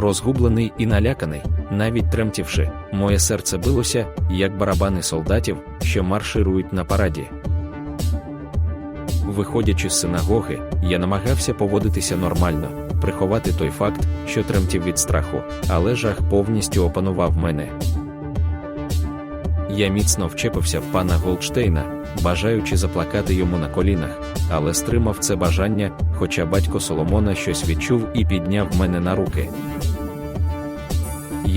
Розгублений і наляканий, навіть тремтівши, моє серце билося, як барабани солдатів, що марширують на параді. Виходячи з синагоги, я намагався поводитися нормально, приховати той факт, що тремтів від страху, але жах повністю опанував мене. Я міцно вчепився в пана Голдштейна, бажаючи заплакати йому на колінах, але стримав це бажання, хоча батько Соломона щось відчув і підняв мене на руки.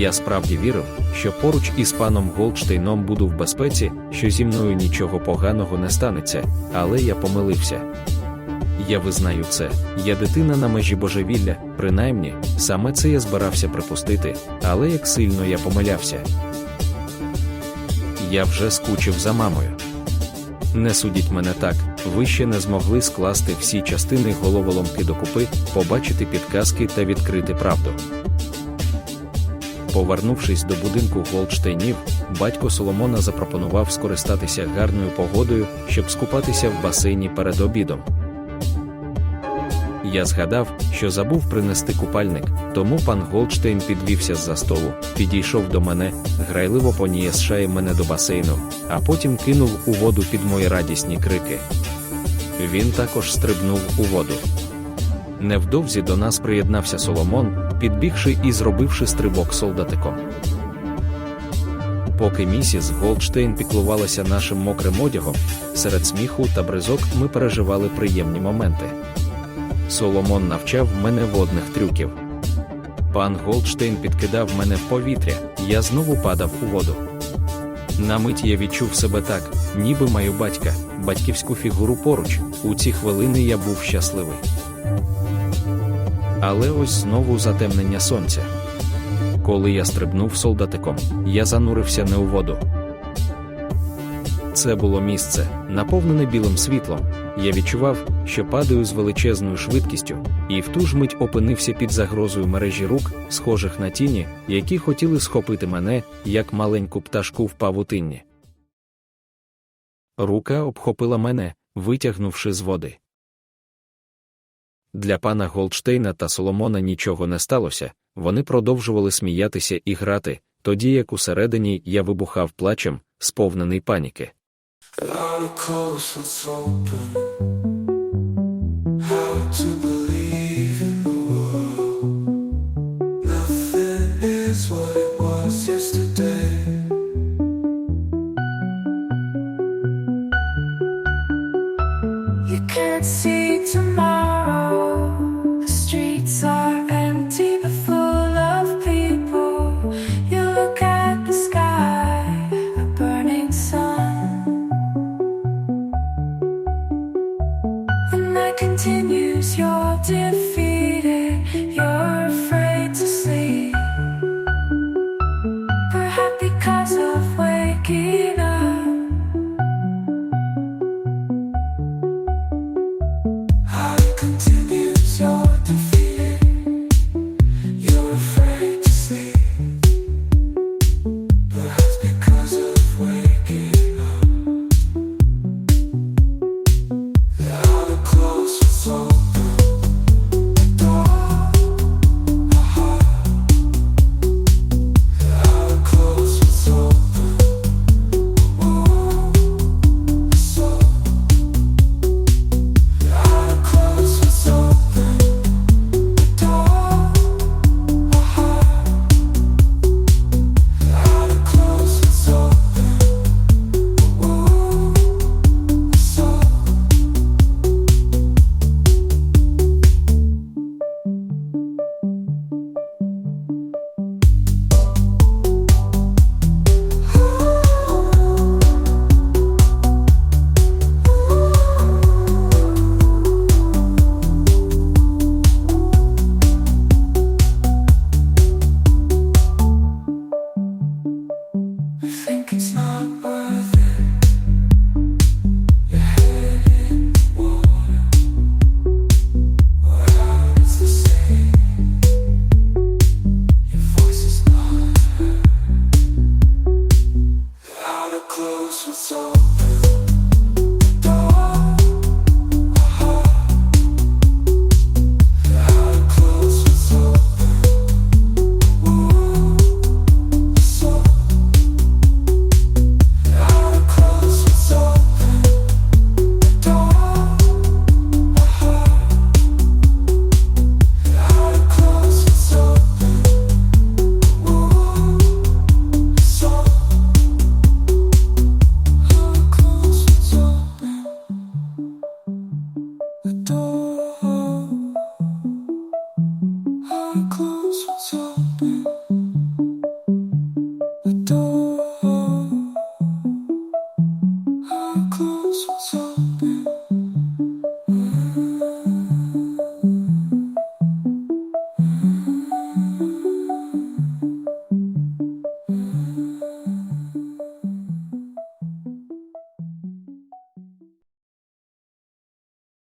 Я справді вірив, що поруч із паном Голдштейном буду в безпеці, що зі мною нічого поганого не станеться, але я помилився. Я визнаю це, я дитина на межі божевілля, принаймні, саме це я збирався припустити, але як сильно я помилявся. Я вже скучив за мамою. Не судіть мене так, ви ще не змогли скласти всі частини головоломки докупи, побачити підказки та відкрити правду. Повернувшись до будинку Голдштейнів, батько Соломона запропонував скористатися гарною погодою, щоб скупатися в басейні перед обідом. Я згадав, що забув принести купальник, тому пан Голдштейн підвівся з-за столу, підійшов до мене, грайливо поніясшає мене до басейну, а потім кинув у воду під мої радісні крики. Він також стрибнув у воду. Невдовзі до нас приєднався Соломон, підбігши і зробивши стрибок солдатиком. Поки місіс Голдштейн піклувалася нашим мокрим одягом, серед сміху та бризок ми переживали приємні моменти. Соломон навчав мене водних трюків. Пан Голдштейн підкидав мене в повітря, я знову падав у воду. На мить я відчув себе так, ніби маю батька, батьківську фігуру поруч. У ці хвилини я був щасливий. Але ось знову затемнення сонця. Коли я стрибнув солдатиком, я занурився не у воду. Це було місце, наповнене білим світлом. Я відчував, що падаю з величезною швидкістю, і в ту ж мить опинився під загрозою мережі рук, схожих на тіні, які хотіли схопити мене, як маленьку пташку в павутинні. Рука обхопила мене, витягнувши з води. Для пана Голдштейна та Соломона нічого не сталося, вони продовжували сміятися і грати, тоді як усередині я вибухав плачем, сповнений паніки. is what it